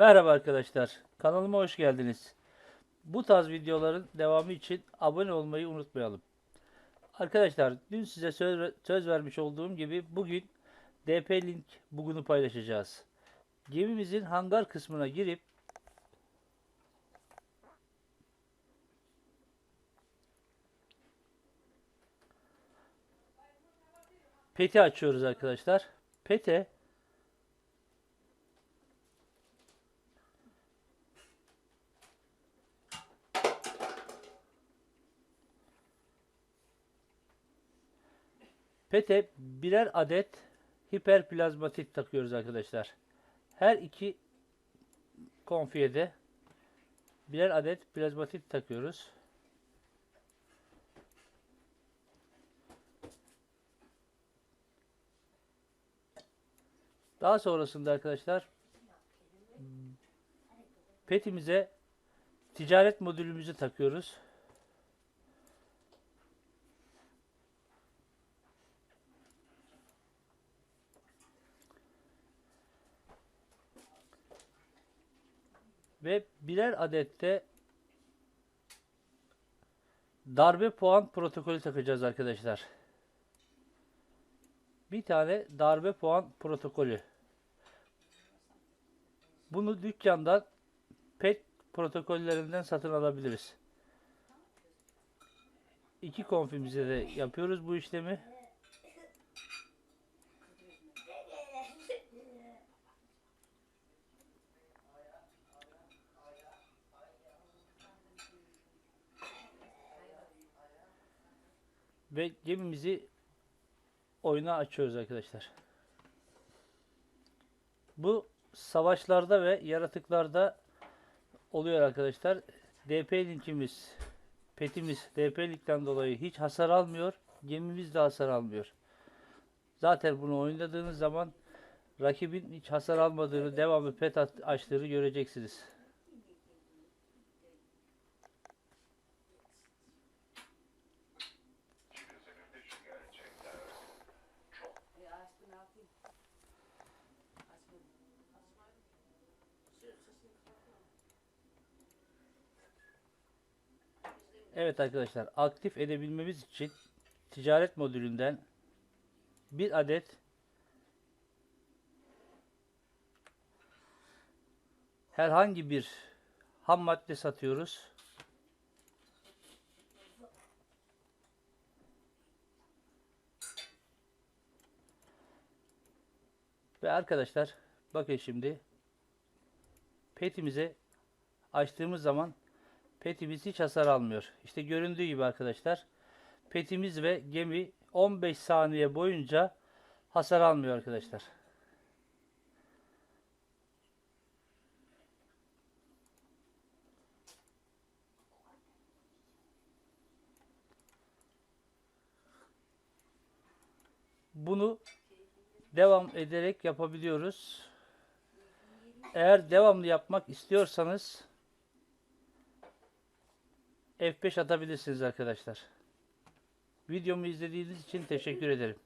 Merhaba arkadaşlar. Kanalıma hoş geldiniz. Bu tarz videoların devamı için abone olmayı unutmayalım. Arkadaşlar dün size söz, söz vermiş olduğum gibi bugün DP Link bugünü paylaşacağız. Gemimizin hangar kısmına girip Peti açıyoruz arkadaşlar. Pete Pete birer adet hiperplazmatit takıyoruz arkadaşlar. Her iki konfiyede birer adet plazmatit takıyoruz. Daha sonrasında arkadaşlar petimize ticaret modülümüzü takıyoruz. Ve birer adette darbe puan protokolü takacağız arkadaşlar. Bir tane darbe puan protokolü. Bunu dükkandan pet protokollerinden satın alabiliriz. İki konfimize de yapıyoruz bu işlemi. Ve gemimizi oyuna açıyoruz arkadaşlar. Bu savaşlarda ve yaratıklarda oluyor arkadaşlar. DP linkimiz, petimiz DP linkten dolayı hiç hasar almıyor. Gemimiz de hasar almıyor. Zaten bunu oynadığınız zaman rakibin hiç hasar almadığını, devamlı pet açtığını göreceksiniz. Evet arkadaşlar aktif edebilmemiz için ticaret modülünden bir adet herhangi bir ham madde satıyoruz. Ve arkadaşlar bakın şimdi petimize açtığımız zaman petimiz hiç hasar almıyor. İşte göründüğü gibi arkadaşlar petimiz ve gemi 15 saniye boyunca hasar almıyor arkadaşlar. Bunu devam ederek yapabiliyoruz. Eğer devamlı yapmak istiyorsanız F5 atabilirsiniz arkadaşlar. Videomu izlediğiniz için teşekkür ederim.